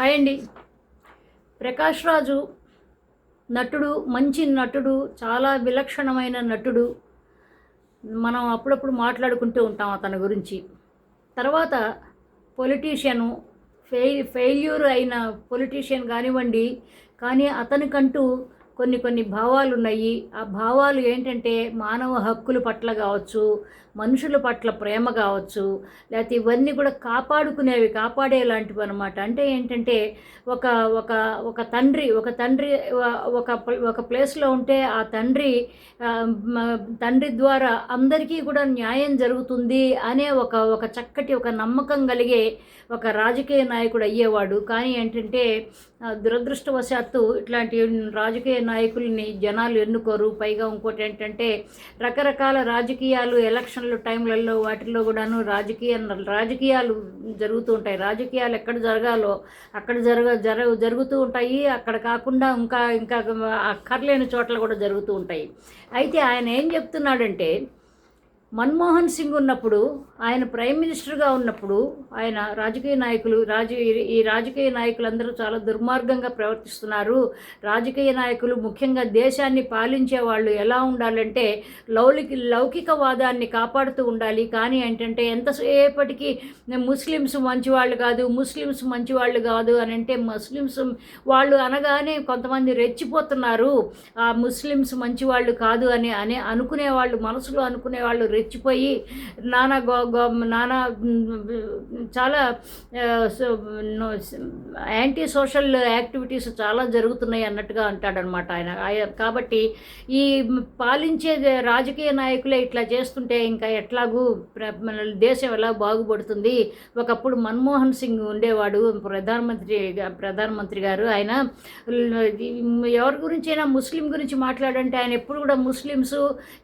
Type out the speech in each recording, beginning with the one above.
Hi అండి. ప్రకాష్ రాజు నటుడు మంచి నటుడు చాలా విలక్షణమైన నటుడు. మనం అప్పుడప్పుడు మాట్లాడుకుంటూ ఉంటాం అతని గురించి. తర్వాత పొలిటీషియను ఫెయిల్ ఫెయిల్యూర్ అయిన పొలిటీషియన్ కానివ్వండి కానీ అతనికంటూ కొన్ని కొన్ని భావాలు ఉన్నాయి. ఆ భావాలు ఏంటంటే మానవ హక్కుల పట్ల కావచ్చు మనుషుల పట్ల ప్రేమ కావచ్చు లేకపోతే ఇవన్నీ కూడా కాపాడుకునేవి కాపాడేలాంటివి అనమాట అంటే ఏంటంటే ఒక ఒక ఒక తండ్రి ఒక తండ్రి ఒక ఒక ప్లేస్లో ఉంటే ఆ తండ్రి తండ్రి ద్వారా అందరికీ కూడా న్యాయం జరుగుతుంది అనే ఒక ఒక చక్కటి ఒక నమ్మకం కలిగే ఒక రాజకీయ నాయకుడు అయ్యేవాడు. కానీ ఏంటంటే దురదృష్టవశాత్తు ఇట్లాంటి రాజకీయ నాయకుల్ని జనాలు ఎన్నుకోరు. పైగా ఇంకోటి ఏంటంటే రకరకాల రాజకీయాలు ఎలక్షన్ల టైంలలో వాటిల్లో కూడాను రాజకీయ రాజకీయాలు జరుగుతూ ఉంటాయి. రాజకీయాలు ఎక్కడ జరగాలో అక్కడ జరగ జర జరుగుతూ ఉంటాయి. అక్కడ కాకుండా ఇంకా ఇంకా అక్కర్లేని చోట్ల కూడా జరుగుతూ ఉంటాయి. అయితే ఆయన ఏం చెప్తున్నాడంటే మన్మోహన్ సింగ్ ఉన్నప్పుడు ఆయన ప్రైమ్ మినిస్టర్గా ఉన్నప్పుడు ఆయన రాజకీయ నాయకులు రాజ ఈ రాజకీయ నాయకులందరూ చాలా దుర్మార్గంగా ప్రవర్తిస్తున్నారు. రాజకీయ నాయకులు ముఖ్యంగా దేశాన్ని పాలించే వాళ్ళు ఎలా ఉండాలంటే లౌలిక లౌకికవాదాన్ని కాపాడుతూ ఉండాలి. కానీ ఏంటంటే ఎంతసేపటికి ముస్లిమ్స్ మంచివాళ్ళు కాదు ముస్లిమ్స్ మంచివాళ్ళు కాదు అని అంటే ముస్లిమ్స్ వాళ్ళు అనగానే కొంతమంది రెచ్చిపోతున్నారు. ఆ ముస్లిమ్స్ మంచివాళ్ళు కాదు అని అని అనుకునే వాళ్ళు మనసులో అనుకునే వాళ్ళు రెచ్చిపోయి నానా గో గో నానా చాలా యాంటీ సోషల్ యాక్టివిటీస్ చాలా జరుగుతున్నాయి అన్నట్టుగా అంటాడనమాట ఆయన. కాబట్టి ఈ పాలించే రాజకీయ నాయకులే ఇట్లా చేస్తుంటే ఇంకా ఎట్లాగూ ప్ర- దేశం ఎలా బాగుపడుతుంది? ఒకప్పుడు మన్మోహన్ సింగ్ ఉండేవాడు ప్రధానమంత్రి ప్రధానమంత్రి గారు. ఆయన ఎవరి గురించి అయినా ముస్లిం గురించి మాట్లాడంటే ఆయన ఎప్పుడు కూడా ముస్లిమ్స్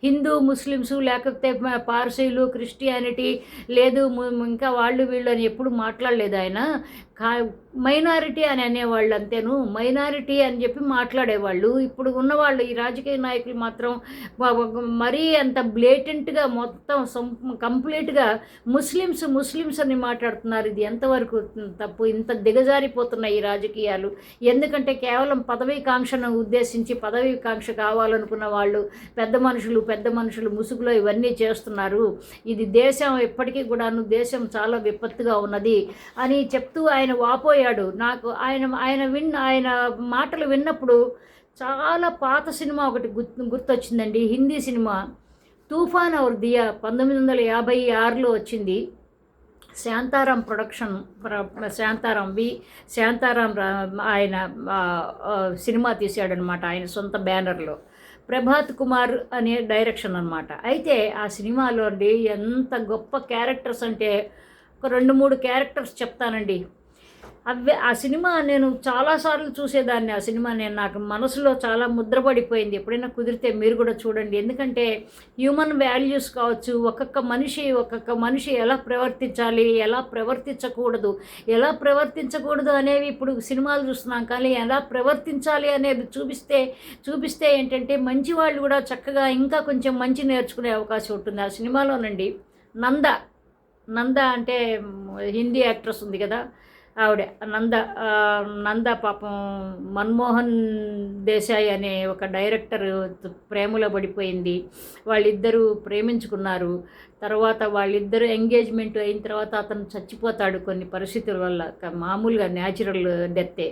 హిందూ ముస్లిమ్స్ లేకపోతే పార్సీలు క్రిస్టియానిటీ లేదు ఇంకా వాళ్ళు వీళ్ళు అని ఎప్పుడు మాట్లాడలేదు ఆయన. కా మైనారిటీ అని అనేవాళ్ళు అంతేను మైనారిటీ అని చెప్పి మాట్లాడేవాళ్ళు. ఇప్పుడు ఉన్నవాళ్ళు ఈ రాజకీయ నాయకులు మాత్రం మరీ అంత బ్లేటెంట్గా మొత్తం సం- కంప్లీట్గా ముస్లిమ్స్ ముస్లిమ్స్ అని మాట్లాడుతున్నారు. ఇది ఎంతవరకు తప్పు? ఇంత దిగజారిపోతున్నాయి ఈ రాజకీయాలు. ఎందుకంటే కేవలం పదవీ కాంక్షను ఉద్దేశించి పదవీకాంక్ష కావాలనుకున్న వాళ్ళు పెద్ద మనుషులు పెద్ద మనుషులు ముసుగులో ఇవన్నీ చేస్తున్నారు. ఇది దేశం ఎప్పటికీ కూడాను దేశం చాలా విపత్తుగా ఉన్నది అని చెప్తూ ఆయన ఆయన వాపోయాడు. నాకు ఆయన ఆయన విన్ ఆయన మాటలు విన్నప్పుడు చాలా పాత సినిమా ఒకటి గుర్తు గుర్తొచ్చిందండి. హిందీ సినిమా. తూఫాన్ అవర్ దియా పంతొమ్మిది వందల యాభై ఆరులో వచ్చింది. శాంతారాం ప్రొడక్షన్ ప్ర- శాంతారాం వి శాంతారాం రా- ఆయన సినిమా తీశాడనమాట ఆయన సొంత బ్యానర్లో. ప్రభాత్ కుమార్ అనే డైరెక్షన్ అనమాట. అయితే ఆ సినిమాలో అండి ఎంత గొప్ప క్యారెక్టర్స్ అంటే ఒక రెండు మూడు క్యారెక్టర్స్ చెప్తానండి. అవి ఆ సినిమా నేను చాలాసార్లు చూసేదాన్ని. ఆ సినిమా నేను నాకు మనసులో చాలా ముద్రపడిపోయింది ఎప్పుడైనా కుదిరితే మీరు కూడా చూడండి. ఎందుకంటే హ్యూమన్ వాల్యూస్ కావచ్చు ఒక్కొక్క మనిషి ఒక్కొక్క మనిషి ఎలా ప్రవర్తించాలి ఎలా ప్రవర్తించకూడదు ఎలా ప్రవర్తించకూడదు అనేవి ఇప్పుడు సినిమాలు చూస్తున్నాం. కానీ ఎలా ప్రవర్తించాలి అనేది చూపిస్తే చూపిస్తే ఏంటంటే మంచి వాళ్ళు కూడా చక్కగా ఇంకా కొంచెం మంచి నేర్చుకునే అవకాశం ఉంటుంది. ఆ సినిమాలోనండి నంద. నంద అంటే హిందీ యాక్ట్రెస్ ఉంది కదా. ఆవిడ నంద నంద పాపం మన్మోహన్ దేశాయ్ అనే ఒక డైరెక్టర్ ప్రేమలో పడిపోయింది. వాళ్ళిద్దరూ ప్రేమించుకున్నారు. తర్వాత వాళ్ళిద్దరూ ఎంగేజ్మెంట్ అయిన తర్వాత అతను చచ్చిపోతాడు కొన్ని పరిస్థితుల వల్ల. మామూలుగా న్యాచురల్ డెత్తే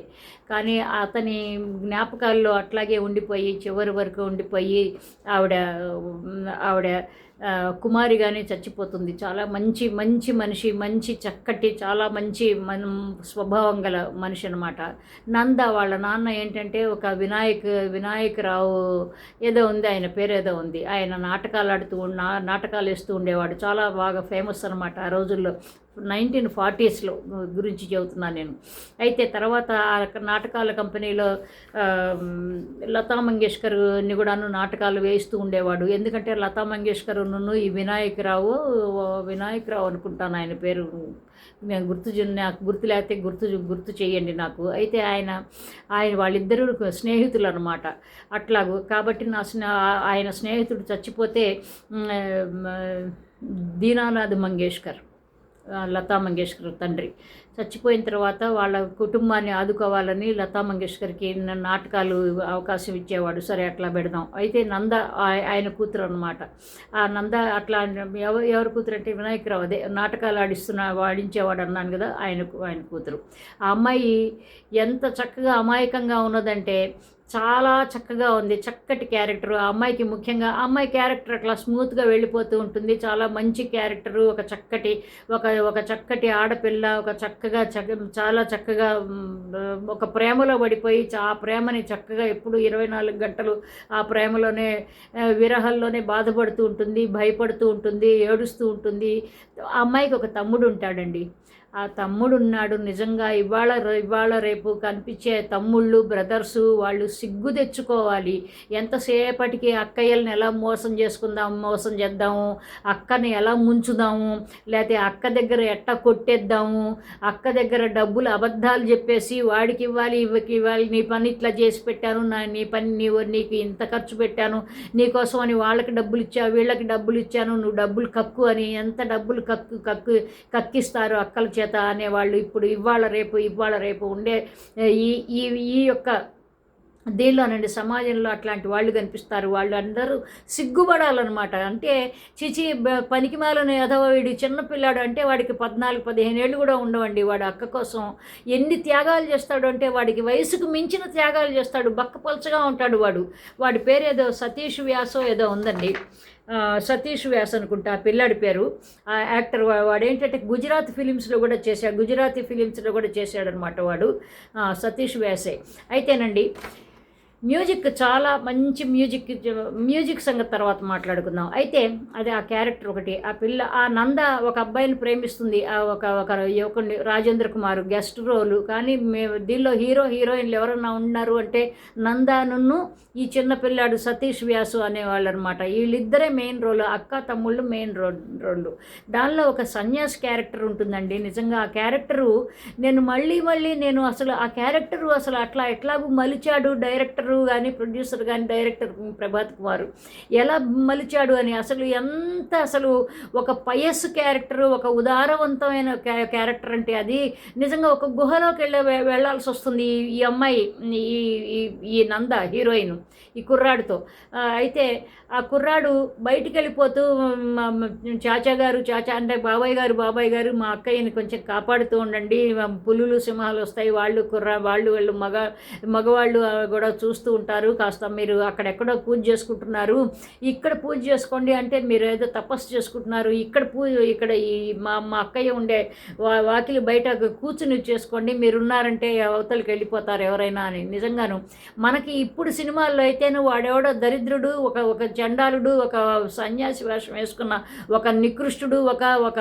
కానీ అతని జ్ఞాపకాల్లో అట్లాగే ఉండిపోయి చివరి వరకు ఉండిపోయి ఆవిడ ఆవిడ కుమారిగానే చచ్చిపోతుంది. చాలా మంచి మంచి మనిషి మంచి చక్కటి చాలా మంచి మన స్వభావం గల మనిషి అనమాట నంద వాళ్ళ నాన్న ఏంటంటే ఒక వినాయక్ వినాయకరావు ఏదో ఉంది ఆయన పేరు ఏదో ఉంది. ఆయన నాటకాలు ఆడుతూ ఉన్న నాటకాలు వేస్తూ ఉండేవాడు. చాలా బాగా ఫేమస్ అనమాట ఆ రోజుల్లో. నైన్టీన్ ఫార్టీస్లో గురించి చెబుతున్నాను నేను. అయితే తర్వాత నాటకాల కంపెనీలో లతా లతా మంగేష్కర్ని కూడాను నాటకాలు వేయిస్తూ ఉండేవాడు. ఎందుకంటే లతా మంగేష్కర్ నున్ను ఈ వినాయకరావు వినాయకరావు అనుకుంటాను ఆయన పేరు. నేను గుర్తు నాకు గుర్తు లేకపోతే గుర్తు గుర్తు చేయండి నాకు. అయితే ఆయన ఆయన వాళ్ళిద్దరూ స్నేహితులు అనమాట అట్లాగూ కాబట్టి నా స్నే ఆయన స్నేహితుడు చచ్చిపోతే దీనానాథ్ మంగేష్కర్ లతా మంగేష్కర్ తండ్రి. చచ్చిపోయిన తర్వాత వాళ్ళ కుటుంబాన్ని ఆదుకోవాలని లతా మంగేష్కర్కి నాటకాలు అవకాశం ఇచ్చేవాడు. సరే అట్లా పెడదాం. అయితే నంద ఆయ- ఆయన కూతురు అనమాట ఆ నంద అట్లా ఎవరు ఎవరి కూతురు అంటే వినాయకరావు. అదే నాటకాలు ఆడిస్తున్న వాడించేవాడు అన్నాను కదా ఆయనకు ఆయన కూతురు. ఆ అమ్మాయి ఎంత చక్కగా అమాయకంగా ఉన్నదంటే చాలా చక్కగా ఉంది. చక్కటి క్యారెక్టర్. ఆ అమ్మాయికి ముఖ్యంగా ఆ అమ్మాయి క్యారెక్టర్ అట్లా స్మూత్గా వెళ్ళిపోతూ ఉంటుంది. చాలా మంచి క్యారెక్టరు. ఒక చక్కటి ఒక ఒక చక్కటి ఆడపిల్ల ఒక చక్కగా చక్క చాలా చక్కగా ఒక ప్రేమలో పడిపోయి ఆ ప్రేమని చక్కగా ఎప్పుడు ఇరవై నాలుగు గంటలు ఆ ప్రేమలోనే విరహల్లోనే బాధపడుతూ ఉంటుంది భయపడుతూ ఉంటుంది ఏడుస్తూ ఉంటుంది. ఆ అమ్మాయికి ఒక తమ్ముడు ఉంటాడండి. ఆ తమ్ముడు ఉన్నాడు నిజంగా ఇవాళ ఇవాళ రేపు కనిపించే తమ్ముళ్ళు బ్రదర్సు వాళ్ళు సిగ్గు తెచ్చుకోవాలి. ఎంతసేపటికి అక్కయ్యలను ఎలా మోసం చేసుకుందాం మోసం చేద్దాము అక్కని ఎలా ముంచుదాము లేకపోతే అక్క దగ్గర ఎట్ట కొట్టేద్దాము అక్క దగ్గర డబ్బులు అబద్ధాలు చెప్పేసి వాడికి ఇవ్వాలి ఇవ్వకి ఇవ్వాలి నీ పని ఇట్లా చేసి పెట్టాను నా నీ పని నీ నీకు ఇంత ఖర్చు పెట్టాను నీకోసం అని వాళ్ళకి డబ్బులు ఇచ్చా వీళ్ళకి డబ్బులు ఇచ్చాను నువ్వు డబ్బులు కక్కు అని ఎంత డబ్బులు కక్కు కక్కు కక్కిస్తారు అక్కలు చేత అనేవాళ్ళు ఇప్పుడు ఇవాళ రేపు ఇవాళ రేపు ఉండే ఈ ఈ ఈ యొక్క దీనిలోనండి సమాజంలో అట్లాంటి వాళ్ళు కనిపిస్తారు. వాళ్ళు అందరూ సిగ్గుపడాలన్నమాట. అంటే చిచి బ- పనికిమాలని అథవా వీడు చిన్నపిల్లాడు అంటే వాడికి పద్నాలుగు పదిహేను ఏళ్ళు కూడా ఉండవండి. వాడు అక్క కోసం ఎన్ని త్యాగాలు చేస్తాడు అంటే వాడికి వయసుకు మించిన త్యాగాలు చేస్తాడు. బక్కపలచగా ఉంటాడు వాడు. వాడి పేరు ఏదో సతీష్ వ్యాసో ఏదో ఉందండి. సతీష్ వ్యాస్ అనుకుంటా పిల్లాడి పేరు. ఆ యాక్టర్ వాడు ఏంటంటే గుజరాత్ ఫిలిమ్స్లో కూడా చేశాడు గుజరాతీ ఫిలిమ్స్లో కూడా చేశాడనమాట వాడు సతీష్ వ్యాసే. అయితేనండి మ్యూజిక్ చాలా మంచి మ్యూజిక్ మ్యూజిక్ సంగతి తర్వాత మాట్లాడుకుందాం. అయితే అది ఆ క్యారెక్టర్ ఒకటి ఆ పిల్ల ఆ నంద ఒక అబ్బాయిని ప్రేమిస్తుంది. ఆ ఒక ఒక యువకుడిని రాజేంద్ర కుమార్ గెస్ట్ రోలు. కానీ మే దీనిలో హీరో హీరోయిన్లు ఎవరన్నా ఉన్నారు అంటే నందాను ఈ చిన్న పిల్లాడు సతీష్ వ్యాసు అనేవాళ్ళు అనమాట వీళ్ళిద్దరే మెయిన్ రోల్ అక్క తమ్ముళ్ళు మెయిన్ రోల్ రోళ్ళు. దానిలో ఒక సన్యాస్ క్యారెక్టర్ ఉంటుందండి. నిజంగా ఆ క్యారెక్టరు నేను మళ్ళీ మళ్ళీ నేను అసలు ఆ క్యారెక్టరు అసలు అట్లా ఎట్లాగూ మలిచాడు డైరెక్టర్ కానీ ప్రొడ్యూసర్ కానీ డైరెక్టర్ ప్రభాత్ కుమార్. ఎలా మలిచాడు అని అసలు ఎంత అసలు ఒక పయస్ క్యారెక్టర్ ఒక ఉదారవంతమైన క్యారెక్టర్ అంటే అది నిజంగా ఒక గుహలోకి వెళ్ళే వెళ్ళాల్సి వస్తుంది ఈ- అమ్మాయి ఈ ఈ- నంద హీరోయిన్ ఈ కుర్రాడితో. అయితే ఆ కుర్రాడు బయటికి వెళ్ళిపోతూ చాచా గారు చాచా అంటే బాబాయ్ గారు బాబాయ్ గారు మా అక్కయ్యని కొంచెం కాపాడుతూ ఉండండి పులులు సింహాలు వస్తాయి వాళ్ళు కుర్ర వాళ్ళు వీళ్ళు మగ మగవాళ్ళు కూడా చూస్తూ ఉంటారు. కాస్త మీరు అక్కడెక్కడో పూజ చేసుకుంటున్నారు. ఇక్కడ పూజ చేసుకోండి అంటే మీరు ఏదో తపస్సు చేసుకుంటున్నారు. ఇక్కడ పూజ ఇక్కడ ఈ మా మా అక్కయ్య ఉండే వా వాకిలి బయట కూర్చుని చేసుకోండి. మీరు ఉన్నారంటే అవతలకి వెళ్ళిపోతారు ఎవరైనా అని. నిజంగాను మనకి ఇప్పుడు సినిమాల్లో అయితేను వాడెవడో దరిద్రుడు ఒక ఒక చండాలుడు ఒక సన్యాసి వేషం వేసుకున్న ఒక నికృష్టుడు ఒక ఒక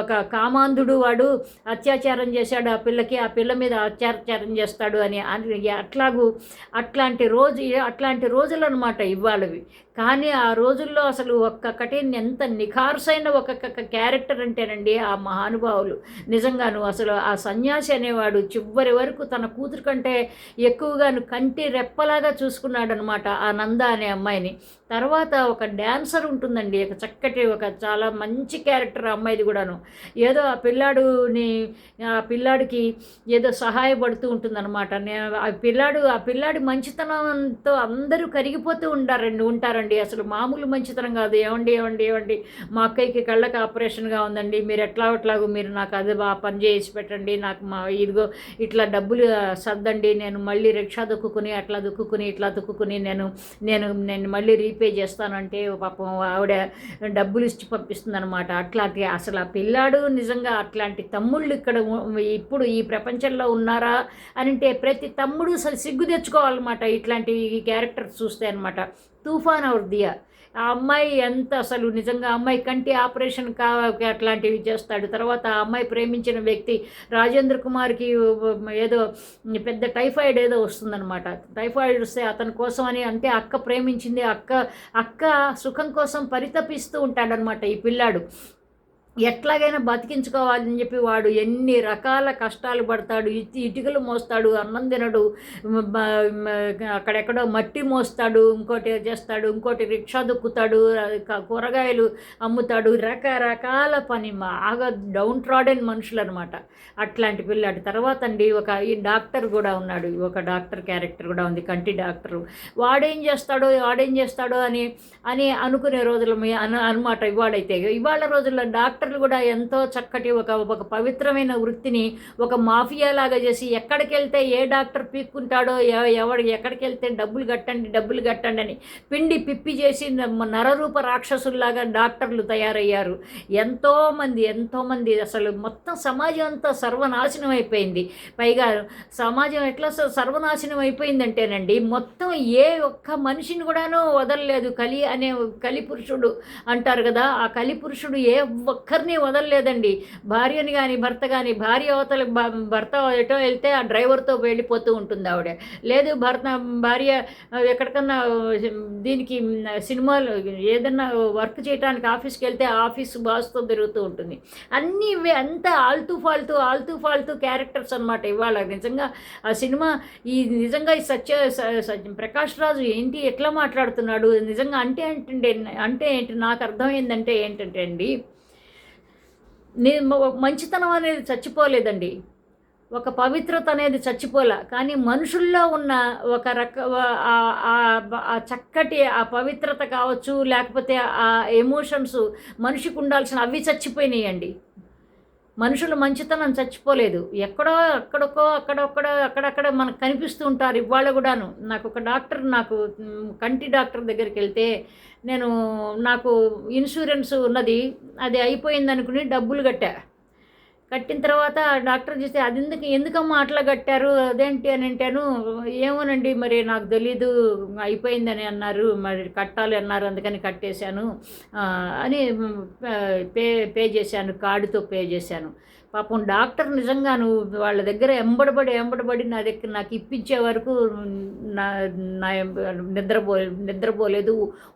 ఒక కామాంధుడు వాడు అత్యాచారం చేశాడు ఆ పిల్లకి ఆ పిల్ల మీద అత్యాచారం చేస్తాడు అని. అట్లాగూ అట్లా అట్లాంటి రోజు అట్లాంటి రోజులు అనమాట ఇవాళవి కానీ ఆ రోజుల్లో అసలు ఒక్కొక్కటి ఎంత నిఖార్సైన ఒక్కొక్క క్యారెక్టర్ అంటేనండి ఆ మహానుభావులు. నిజంగాను అసలు ఆ సన్యాసి అనేవాడు చివరి వరకు తన కూతురు కంటే ఎక్కువగాను కంటి రెప్పలాగా చూసుకున్నాడనమాట ఆ నంద అనే అమ్మాయిని. తర్వాత ఒక డ్యాన్సర్ ఉంటుందండి ఒక చక్కటి ఒక చాలా మంచి క్యారెక్టర్ అమ్మాయిది కూడాను. ఏదో ఆ పిల్లాడుని ఆ పిల్లాడికి ఏదో సహాయపడుతూ ఉంటుందన్నమాట. నేను ఆ పిల్లాడు ఆ పిల్లాడి మంచితనంతో అందరూ కరిగిపోతూ ఉంటారండి ఉంటారండి. అసలు మామూలు మంచితనం కాదు. ఏమండి ఏమండి ఏమండి మా అక్కయ్యకి కళ్ళకి ఆపరేషన్గా ఉందండి. మీరు ఎట్లా ఎట్లాగో మీరు నాకు అది బాగా పని చేసి పెట్టండి నాకు మా ఇదిగో ఇట్లా డబ్బులు సర్దండి. నేను మళ్ళీ రిక్షా దొక్కుని అట్లా దొక్కుని ఇట్లా దొక్కుని నేను నేను నేను మళ్ళీ రీపే చేస్తానంటే పాపం ఆవిడ డబ్బులు ఇచ్చి పంపిస్తుంది అనమాట అట్లాంటి అసలు ఆ పిల్లాడు నిజంగా అట్లాంటి తమ్ముళ్ళు ఇక్కడ ఇప్పుడు ఈ ప్రపంచంలో ఉన్నారా అని అంటే ప్రతి తమ్ముడు అసలు సిగ్గు తెచ్చుకోవాలన్నమాట. ఇట్లాంటి క్యారెక్టర్స్ చూస్తే అనమాట తుఫాన్ అవర్ దియా. ఆ అమ్మాయి ఎంత అసలు నిజంగా అమ్మాయి కంటి ఆపరేషన్ కా అట్లాంటివి చేస్తాడు. తర్వాత ఆ అమ్మాయి ప్రేమించిన వ్యక్తి రాజేంద్ర కుమార్కి ఏదో పెద్ద టైఫాయిడ్ ఏదో వస్తుందనమాట టైఫాయిడ్ వస్తే అతని కోసం అని అంటే అక్క ప్రేమించింది అక్క అక్క సుఖం కోసం పరితపిస్తూ ఉంటాడనమాట ఈ పిల్లాడు. ఎట్లాగైనా బతికించుకోవాలని చెప్పి వాడు ఎన్ని రకాల కష్టాలు పడతాడు ఇటు ఇటుకలు మోస్తాడు అన్నం తినడు అక్కడెక్కడో మట్టి మోస్తాడు ఇంకోటి చేస్తాడు ఇంకోటి రిక్షా దొక్కుతాడు కూరగాయలు అమ్ముతాడు రకరకాల పని బాగా డౌన్ ట్రాడెన్ మనుషులు అనమాట అట్లాంటి పిల్లాడు. తర్వాత అండి ఒక ఈ డాక్టర్ కూడా ఉన్నాడు ఒక డాక్టర్ క్యారెక్టర్ కూడా ఉంది కంటి డాక్టరు. వాడేం చేస్తాడో వాడేం చేస్తాడో అని అని అనుకునే రోజుల మీ- అనమాట ఇవాళైతే ఇవాళ రోజుల్లో డాక్టర్ డాక్టర్లు కూడా ఎంతో చక్కటి ఒక ఒక పవిత్రమైన వృత్తిని ఒక మాఫియా లాగా చేసి ఎక్కడికి వెళ్తే ఏ డాక్టర్ పీక్కుంటాడో ఎవ- ఎవడు ఎక్కడికి వెళ్తే డబ్బులు కట్టండి డబ్బులు కట్టండి అని పిండి పిప్పి చేసి నరరూప రాక్షసుల్లాగా డాక్టర్లు తయారయ్యారు. ఎంతోమంది ఎంతోమంది అసలు మొత్తం సమాజం అంతా సర్వనాశనం అయిపోయింది. పైగా సమాజం ఎట్లా సర్వనాశనం అయిపోయిందంటేనండి మొత్తం ఏ ఒక్క మనిషిని కూడాను వదలలేదు. కలి అనే కలి పురుషుడు అంటారు కదా ఆ కలి పురుషుడు ఏ ఒక్కరిని వదలలేదండి. భార్యని కానీ భర్త కానీ భార్య అవతల భర్త ఎటో వెళ్తే ఆ డ్రైవర్తో వెళ్ళిపోతూ ఉంటుంది ఆవిడ. లేదు భర్త భార్య ఎక్కడికన్నా దీనికి సినిమాలు ఏదన్నా వర్క్ చేయడానికి ఆఫీస్కి వెళ్తే ఆఫీస్ బాస్తో తిరుగుతూ ఉంటుంది. అన్నీ ఇవే అంతా ఆల్తూ ఫాల్తూ ఆల్తూ ఫాల్తూ క్యారెక్టర్స్ అనమాట ఇవాళ. నిజంగా ఆ సినిమా ఈ నిజంగా ఈ సత్య స- ప్రకాష్ రాజు ఏంటి ఎట్లా మాట్లాడుతున్నాడు నిజంగా అంటే ఏంటంటే అంటే ఏంటి నాకు అర్థమైందంటే ఏంటంటే అండి మంచితనం అనేది చచ్చిపోలేదండి. ఒక పవిత్రత అనేది చచ్చిపోలే. కానీ మనుషుల్లో ఉన్న ఒక రక ఆ- చక్కటి ఆ పవిత్రత కావచ్చు లేకపోతే ఆ ఎమోషన్స్ మనిషికి ఉండాల్సిన అవి చచ్చిపోయినాయండి. మనుషుల మంచితనం చచ్చిపోలేదు. ఎక్కడో అక్కడొక్కో అక్కడొక్కడ అక్కడక్కడ మనకు కనిపిస్తూ ఉంటారు ఇవాళ కూడాను. నాకు ఒక డాక్టర్ నాకు కంటి డాక్టర్ దగ్గరికి వెళ్తే నేను నాకు ఇన్సూరెన్స్ ఉన్నది అది అయిపోయింది అనుకుని డబ్బులు కట్టా. కట్టిన తర్వాత డాక్టర్ చూస్తే అది ఎందుకు ఎందుకమ్మా అట్లా కట్టారు? అదేంటి అని అంటాను ఏమోనండి మరి నాకు తెలీదు అయిపోయిందని అన్నారు మరి కట్టాలి అన్నారు అందుకని కట్టేశాను అని పే పే చేశాను కార్డుతో పే చేశాను. పాపం డాక్టర్ నిజంగా నువ్వు వాళ్ళ దగ్గర ఎంబడబడి ఎంబడబడి నా దగ్గర నాకు ఇప్పించే వరకు నా నా నిద్రపో నిద్రపోలేదు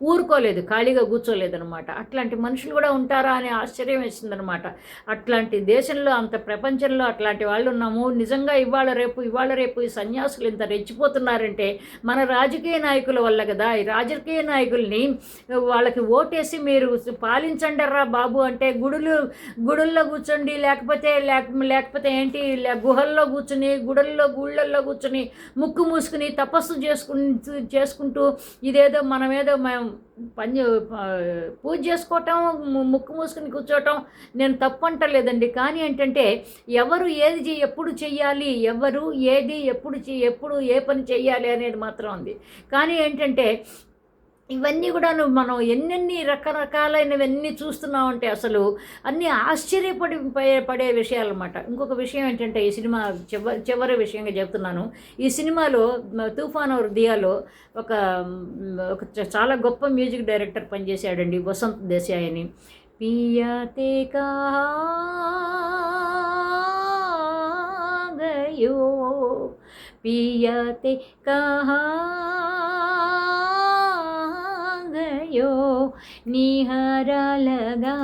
ఊరుకోలేదు ఖాళీగా కూర్చోలేదనమాట అట్లాంటి మనుషులు కూడా ఉంటారా అని ఆశ్చర్యం వేసిందనమాట అట్లాంటి దేశంలో అంత ప్రపంచంలో అట్లాంటి వాళ్ళు ఉన్నాము. నిజంగా ఇవాళ రేపు ఇవాళ రేపు ఈ సన్యాసులు ఇంత రెచ్చిపోతున్నారంటే మన రాజకీయ నాయకుల వల్ల కదా. ఈ రాజకీయ నాయకుల్ని వాళ్ళకి ఓటేసి మీరు పాలించండి రా బాబు అంటే గుడులు గుడుల్లో కూర్చోండి లేకపోతే లేక లేకపోతే ఏంటి? గుహల్లో కూర్చుని గుడల్లో గుళ్ళల్లో కూర్చుని ముక్కు మూసుకుని తపస్సు చేసుకు చేసుకుంటూ ఇదేదో మనమేదో మేము పని పూజ చేసుకోవటం ముక్కు మూసుకుని కూర్చోవటం నేను తప్పు అంటలేదండి కానీ ఏంటంటే ఎవరు ఏది చే- ఎప్పుడు చెయ్యాలి ఎవరు ఏది ఎప్పుడు చే- ఎప్పుడు ఏ పని చెయ్యాలి అనేది మాత్రం ఉంది. కానీ ఏంటంటే ఇవన్నీ కూడా మనం ఎన్నెన్ని రకరకాలైనవన్నీ చూస్తున్నామంటే అసలు అన్నీ ఆశ్చర్యపడి పడే- పడే విషయాలు అనమాట ఇంకొక విషయం ఏంటంటే ఈ సినిమా చివరి చివరి విషయంగా చెప్తున్నాను. ఈ సినిమాలో తుఫాన్ హృదయాలో దియాలో ఒక ఒక చాలా గొప్ప మ్యూజిక్ డైరెక్టర్ పనిచేశాడండి వసంత్ దేశాయ్ అని పియాతే గయో పియాతే కహా यो निहरा लगा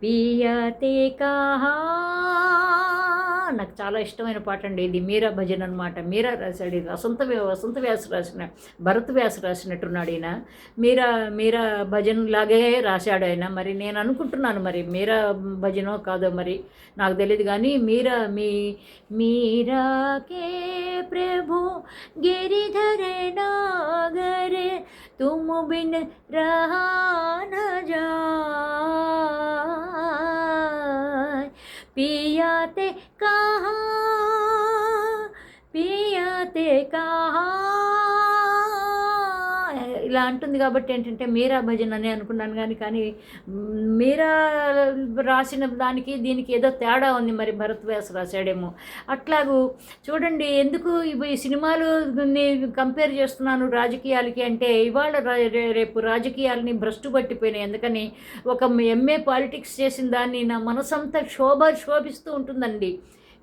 पिया ते कहा చాలా ఇష్టమైన పాట అండి ఇది మీరా భజన్ అనమాట మీరా రాశాడు ఇది వసంత వ్య- వసంత వ్యాస రాసిన భరత్ వ్యాస రాసినట్టున్నాడు ఈయన మీరా మీరా భజన్ లాగే రాశాడు ఆయన మరి నేను అనుకుంటున్నాను మరి మీరా భజనో కాదో మరి నాకు తెలియదు కానీ మీరా మీ మీరా కే ప్రభు గిరిధర నాగరే तुम बिन रहा न जाए पिया ते कहाँ? पिया ते कहाँ? ఇలా అంటుంది కాబట్టి ఏంటంటే మీరా భజన్ అని అనుకున్నాను కానీ కానీ మీరా రాసిన దానికి దీనికి ఏదో తేడా ఉంది మరి భరత్ వ్యాస్ రాశాడేమో. అట్లాగూ చూడండి ఎందుకు ఇవి ఈ సినిమాలు కంపేర్ చేస్తున్నాను రాజకీయాలకి అంటే ఇవాళ రేపు రాజకీయాలని భ్రష్టు పట్టిపోయినాయి. ఎందుకని ఒక ఎంఏ పాలిటిక్స్ చేసిన దాన్ని నా మనసంతా శోభ శోభిస్తూ ఉంటుందండి.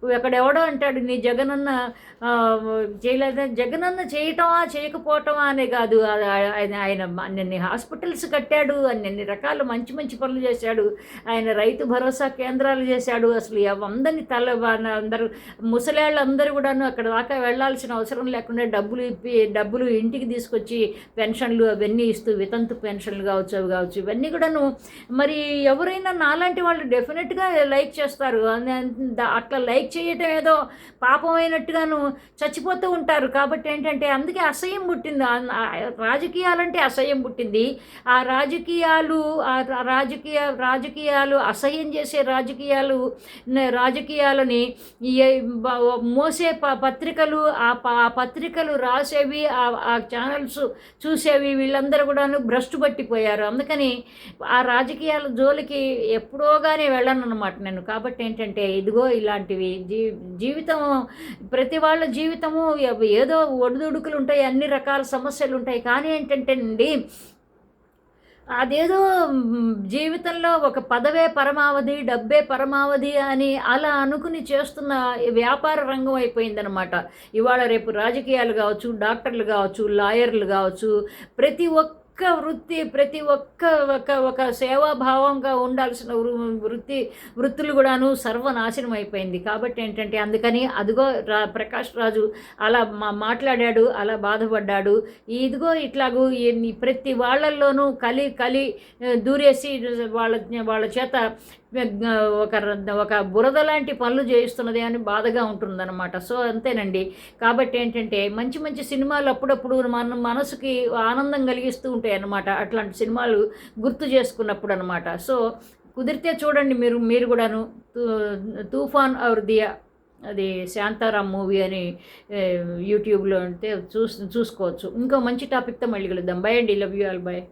అక్కడ ఎవడో అంటాడు నీ జగనన్న చేయలేదా? జగనన్న చేయటమా చేయకపోవటమా అనే కాదు. ఆయన ఆయన అన్ని హాస్పిటల్స్ కట్టాడు అన్ని రకాల మంచి మంచి పనులు చేశాడు. ఆయన రైతు భరోసా కేంద్రాలు చేశాడు. అసలు అందరినీ తల అందరూ ముసలాళ్ళందరూ కూడాను అక్కడ దాకా వెళ్ళాల్సిన అవసరం లేకుండా డబ్బులు ఇప్పి డబ్బులు ఇంటికి తీసుకొచ్చి పెన్షన్లు అవన్నీ ఇస్తూ వితంతు పెన్షన్లు కావచ్చు అవి కావచ్చు ఇవన్నీ కూడాను మరి ఎవరైనా నాలాంటి వాళ్ళు డెఫినెట్గా లైక్ చేస్తారు. అట్లా లైక్ చేయటం ఏదో పాపమైనట్టుగాను చచ్చిపోతూ ఉంటారు. కాబట్టి ఏంటంటే అందుకే అసహ్యం పుట్టింది. రాజకీయాలంటే అసహ్యం పుట్టింది. ఆ రాజకీయాలు ఆ రాజకీయ రాజకీయాలు అసహ్యం చేసే రాజకీయాలు రాజకీయాలని మోసే ప- పత్రికలు ఆ ప- ఆ పత్రికలు రాసేవి ఆ- ఆ ఛానల్స్ చూసేవి వీళ్ళందరూ కూడాను భ్రష్టు పట్టిపోయారు. అందుకని ఆ రాజకీయాల జోలికి ఎప్పుడో కానీ వెళ్ళను అనమాట నేను. కాబట్టి ఏంటంటే ఇదిగో ఇలాంటివి జీ జీవితం ప్రతి వాళ్ళ జీవితము ఏదో ఒడిదుడుకులు ఉంటాయి అన్ని రకాల సమస్యలు ఉంటాయి. కానీ ఏంటంటే అండి అదేదో జీవితంలో ఒక పదవే పరమావధి డబ్బే పరమావధి అని అలా అనుకుని చేస్తున్న వ్యాపార రంగం అయిపోయిందనమాట ఇవాళ రేపు రాజకీయాలు కావచ్చు డాక్టర్లు కావచ్చు లాయర్లు కావచ్చు ప్రతి ఒక్క వృత్తి ప్రతి ఒక్క ఒక ఒక సేవాభావంగా ఉండాల్సిన వృత్తి వృత్తులు కూడాను సర్వనాశనం అయిపోయింది. కాబట్టి ఏంటంటే అందుకని అదిగో రా ప్రకాష్ రాజు అలా మా మాట్లాడాడు అలా బాధపడ్డాడు. ఇదిగో ఇట్లాగూ ఈ ప్రతి వాళ్ళల్లోనూ కలి కలి దూరేసి వాళ్ళ వాళ్ళ చేత ఒక ఒక బురద లాంటి పనులు చేయిస్తున్నదే అని బాధగా ఉంటుందన్నమాట. సో అంతేనండి. కాబట్టి ఏంటంటే మంచి మంచి సినిమాలు అప్పుడప్పుడు మన మనసుకి ఆనందం కలిగిస్తూ ఉంటాయి అన్నమాట అట్లాంటి సినిమాలు గుర్తు చేసుకున్నప్పుడు అనమాట సో కుదిరితే చూడండి మీరు మీరు కూడాను తూ- తూఫాన్ అవర్ దియా అది శాంతారాం మూవీ అని యూట్యూబ్లో అంటే చూస్ చూసుకోవచ్చు. ఇంకో మంచి టాపిక్తో మళ్ళీ కలుద్దాం. బై అండి. Love you all. బై.